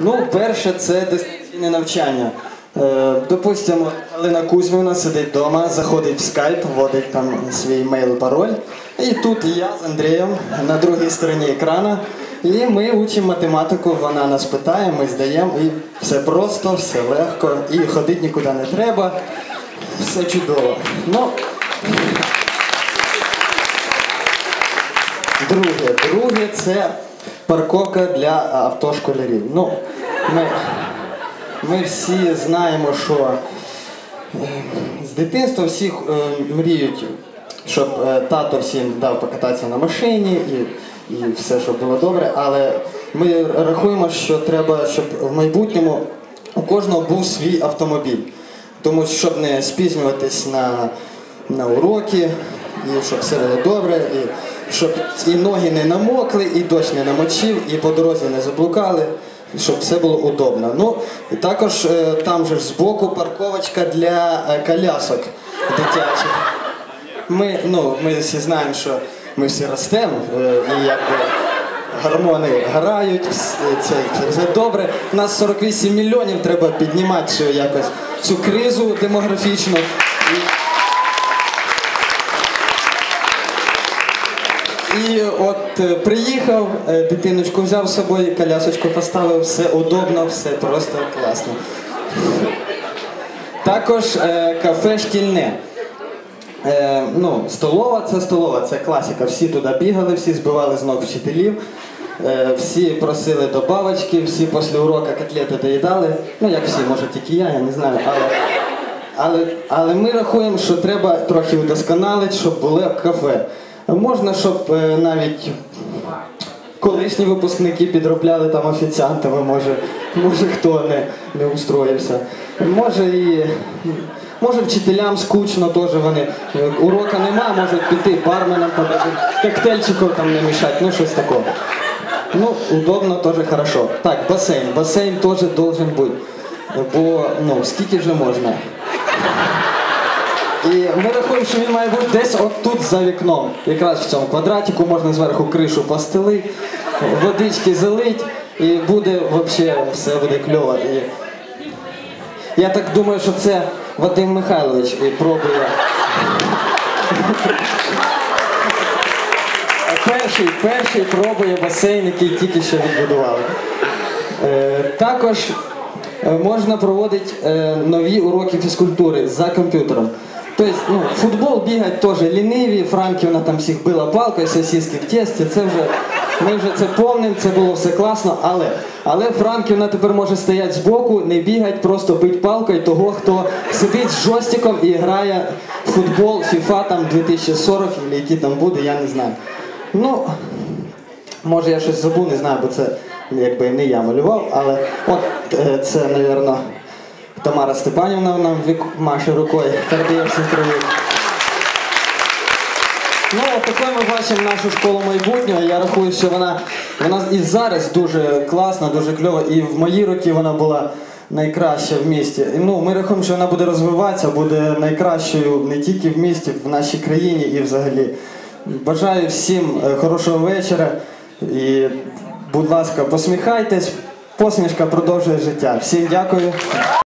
Ну, перше, це дистанційне навчання. Е, допустимо, Галина Кузьмівна сидить вдома, заходить в скайп, вводить там свій мейл, пароль. І тут я з Андрієм на другій стороні екрана. І ми учимо математику, вона нас питає, ми здаємо, і все просто, все легко, і ходити нікуди не треба. Все чудово. Ну, Друге, друге це парковка для автошколярів. Ну, ми, ми всі знаємо, що е, з дитинства всі е, мріють, щоб е, тато всім дав покататися на машині і, і все, щоб було добре. Але ми рахуємо, що треба, щоб в майбутньому у кожного був свій автомобіль. Тому щоб не спізнюватись на, на уроки, і щоб все було добре, і щоб і ноги не намокли, і дощ не намочив, і по дорозі не заблукали, щоб все було удобно. Ну, і також е, там же ж збоку парковочка для е, колясок дитячих. Ми, ну, ми всі знаємо, що ми всі ростемо, е, і якби гормони грають, це, це добре. У нас 48 мільйонів треба піднімати якось цю кризу демографічну. І, от е, приїхав, е, дитиночку взяв з собою, колясочку поставив, все удобно, все просто класно. Також е, кафе шкільне. Е, ну, столова це столова, це класика. Всі туди бігали, всі збивали з ног вчителів, е, всі просили добавочки, всі після уроку котлети доїдали. Ну, як всі, може тільки я, я не знаю. Але, але, але ми рахуємо, що треба трохи удосконалити, щоб було кафе. Можна, щоб е, навіть колишні випускники підробляли там офіціантами, може, може хто не, не устроївся. Може і може вчителям скучно теж вони. Урока нема, можуть піти барменам подати, коктейльчиків там не мішати, ну щось такого. Ну, удобно теж хорошо. Так, басейн. Басейн теж должен бути. Бо ну, скільки вже можна. І ми рахуємо, що він має бути десь от тут за вікном. Якраз в цьому квадратику можна зверху кришу постели, водички залить, і буде взагалі все буде кльово. І я так думаю, що це Вадим Михайлович і пробує. Перший, перший пробує басейн, який тільки що відбудували. Е, також е, можна проводити е, нові уроки фізкультури за комп'ютером. Тобто, ну, футбол бігать теж ліниві, Франківна там всіх била палкою, сосиски в тесті, це вже, ми вже це помнимо, це було все класно, але, але Франківна тепер може стояти збоку, не бігати, просто бить палкою того, хто сидить з жостиком і грає в футбол, FIFA там 2040, або який там буде, я не знаю. Ну, Може я щось забув, не знаю, бо це якби не я малював, але от е, це, мабуть, Тамара Степанівна нам маше рукою, передає всім привіт. Ну, такою ми бачимо нашу школу майбутнього. Я рахую, що вона, вона і зараз дуже класна, дуже кльова, і в мої роки вона була найкраща в місті. І, ну, ми рахуємо, що вона буде розвиватися, буде найкращою не тільки в місті, в нашій країні і взагалі. Бажаю всім е, хорошого вечора. І, будь ласка, посміхайтесь. Посмішка продовжує життя. Всім дякую.